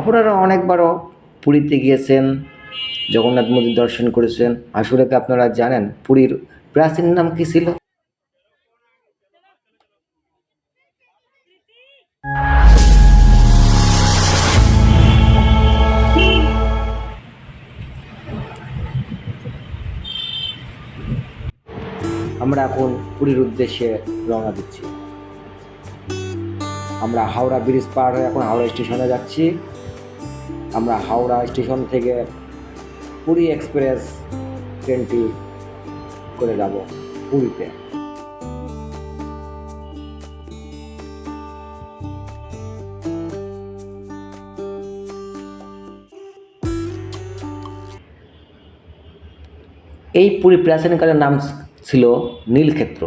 আপনারা অনেকবারও পুরীতে গিয়েছেন, জগন্নাথ মন্দির দর্শন করেছেন। আসলে কি আপনারা জানেন পুরীর প্রাচীন নাম কি ছিল? আমরা এখন পুরীর উদ্দেশ্যে রওনা দিচ্ছি। আমরা হাওড়া ব্রিজ পার হয়ে এখন হাওড়া স্টেশনে যাচ্ছি। আমরা হাওড়া স্টেশন থেকে পুরী এক্সপ্রেস ট্রেনটি করে যাব পুরীতে। এই পুরী প্রাচীনকালের নাম ছিল নীলক্ষেত্র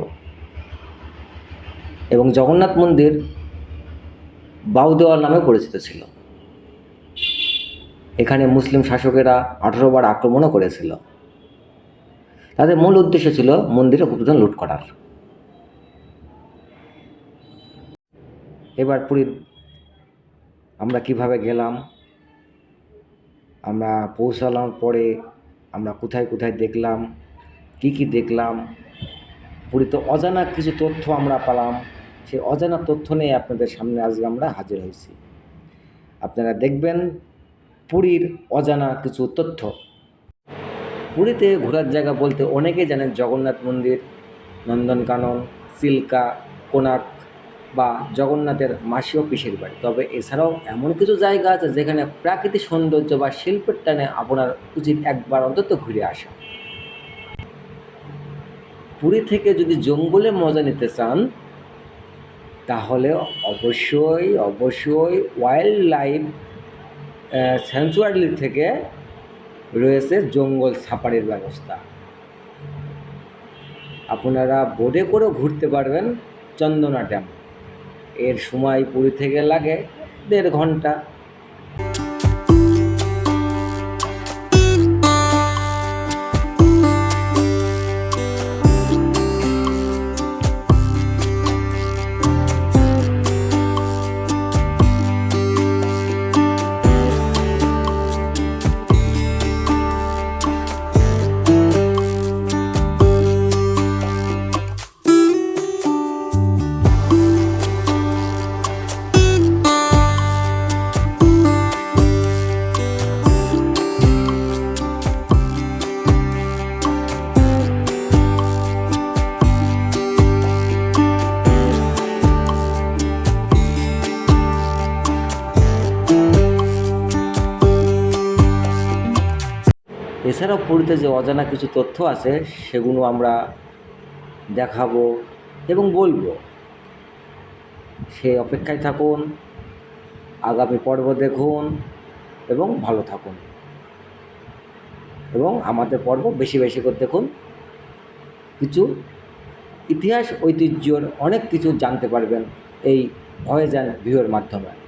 এবং জগন্নাথ মন্দির বাউদেওয়াল নামে পরিচিত ছিল। এখানে মুসলিম শাসকেরা আঠারো বার আক্রমণও করেছিল। তাদের মূল উদ্দেশ্য ছিল মন্দিরে গুপ্তধন লুট করার। এবার পুরীর আমরা কীভাবে গেলাম, আমরা পৌঁছালাম পরে আমরা কোথায় কোথায় দেখলাম, কি কি দেখলাম, পুরীতে অজানা কিছু তথ্য আমরা পেলাম। সেই অজানা তথ্য নিয়ে আপনাদের সামনে আজকে আমরা হাজির হয়েছি। আপনারা দেখবেন পুরীর অজানা কিছু তথ্য। পুরীতে ঘোরার জায়গা বলতে অনেকেই জানেন জগন্নাথ মন্দির, নন্দনকানন, সিল্কা কোনাক বা জগন্নাথের মাসি ও পিসের বাড়ি। তবে এছাড়াও এমন কিছু জায়গা আছে যেখানে প্রাকৃতিক সৌন্দর্য বা শিল্পের টানে আপনার উচিত একবার অন্তত ঘুরে আসা। পুরী থেকে যদি জঙ্গলে মজা নিতে চান, তাহলে অবশ্যই অবশ্যই ওয়াইল্ড লাইফ স্যাংচুয়ারি থেকে রয়েছে জঙ্গল সাফারির ব্যবস্থা। আপনারা বোটে করেও ঘুরতে পারবেন চন্দনা ড্যাম এর সময় পুরী থেকে লাগে দেড় ঘণ্টা। এছাড়াও পুরীতে যে অজানা কিছু তথ্য আছে, সেগুলো আমরা দেখাবো এবং বলব। সেই অপেক্ষায় থাকুন, আগামী পর্ব দেখুন এবং ভালো থাকুন। এবং আমাদের পর্ব বেশি বেশি করে দেখুন। কিছু ইতিহাস, ঐতিহ্যর অনেক কিছু জানতে পারবেন এই ভয়েজান ভিউয়ের মাধ্যমে।